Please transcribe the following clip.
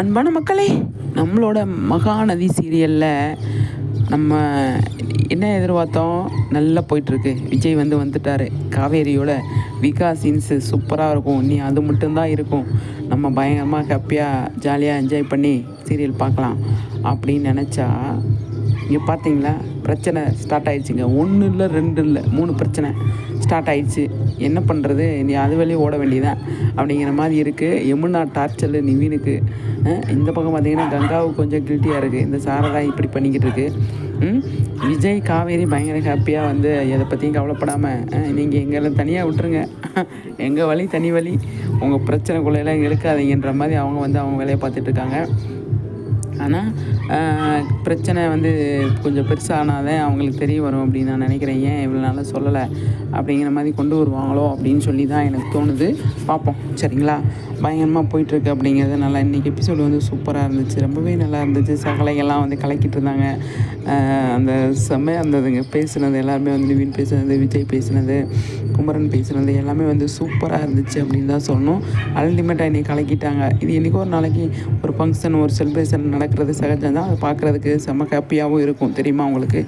அன்பான மக்களே நம்மளோட மகாநதி சீரியலில் நம்ம என்ன எதிர்பார்த்தோம்? நல்லா போயிட்டுருக்கு. விஜய் வந்து வந்துட்டார். காவேரியோட விகா சீன்ஸு சூப்பராக இருக்கும். நீ அது மட்டும்தான் இருக்கும். நம்ம பயங்கரமாக ஹாப்பியாக ஜாலியாக என்ஜாய் பண்ணி சீரியல் பார்க்கலாம் அப்படின்னு நினச்சா இங்கே பார்த்தீங்களா? பிரச்சனை ஸ்டார்ட் ஆயிடுச்சுங்க. ஒன்று இல்லை ரெண்டு இல்லை மூணு பிரச்சனை ஸ்டார்ட் ஆயிடுச்சு. என்ன பண்ணுறது நீ அது வழியே ஓட வேண்டியதான் அப்படிங்கிற மாதிரி இருக்குது யமுனா டார்ச்சல் நிவீனுக்கு இந்த பக்கம் பார்த்தீங்கன்னா கங்காவுக்கு கொஞ்சம் கில்ட்டியாக இருக்குது இந்த சாரதா இப்படி பண்ணிக்கிட்டு இருக்குது விஜய் காவேரி பயங்கர ஹாப்பியாக வந்து எதை பற்றியும் கவலைப்படாமல் நீங்கள் எங்களை தனியாக விட்டுருங்க. எங்கள் வழி தனி வழி. உங்கள் பிரச்சனைக்குள்ளையெல்லாம் இருக்காதீங்கன்ற மாதிரி அவங்க வந்து அவங்க வேலையை பார்த்துட்ருக்காங்க ஆனால் பிரச்சனை வந்து கொஞ்சம் பெருசானாதான் அவங்களுக்கு தெரிய வரும் அப்படின்னு நான் நினைக்கிறேன். ஏன் இவ்வளோ நாளாக சொல்லலை? அப்படிங்கிற மாதிரி கொண்டு வருவாங்களோ அப்படின்னு சொல்லி தான் எனக்கு தோணுது. பார்ப்போம். சரிங்களா? பயங்கரமாக போயிட்டுருக்கு அப்படிங்கிறது நல்லா. இன்றைக்கி எபிசோடு வந்து சூப்பராக இருந்துச்சு. ரொம்பவே நல்லா இருந்துச்சு. சகலைகள்லாம் வந்து கலக்கிட்டு இருந்தாங்க. அந்த செம்மையாக இருந்ததுங்க. பேசுனது எல்லாருமே வந்து நிவின் பேசுனது விஜய் பேசுனது. குமரன் பேசுனது எல்லாமே வந்து சூப்பராக இருந்துச்சு அப்படின்னு தான் சொல்லணும். அல்டிமேட்டாக என்னை கலக்கிட்டாங்க. இது இன்றைக்கி ஒரு நாளைக்கு ஒரு ஃபங்க்ஷன் ஒரு செலிப்ரேஷன் நடக்கிறது சகஜம் தான் அதை பார்க்குறதுக்கு செம்ம ஹாப்பியாகவும் இருக்கும் தெரியுமா உங்களுக்கு?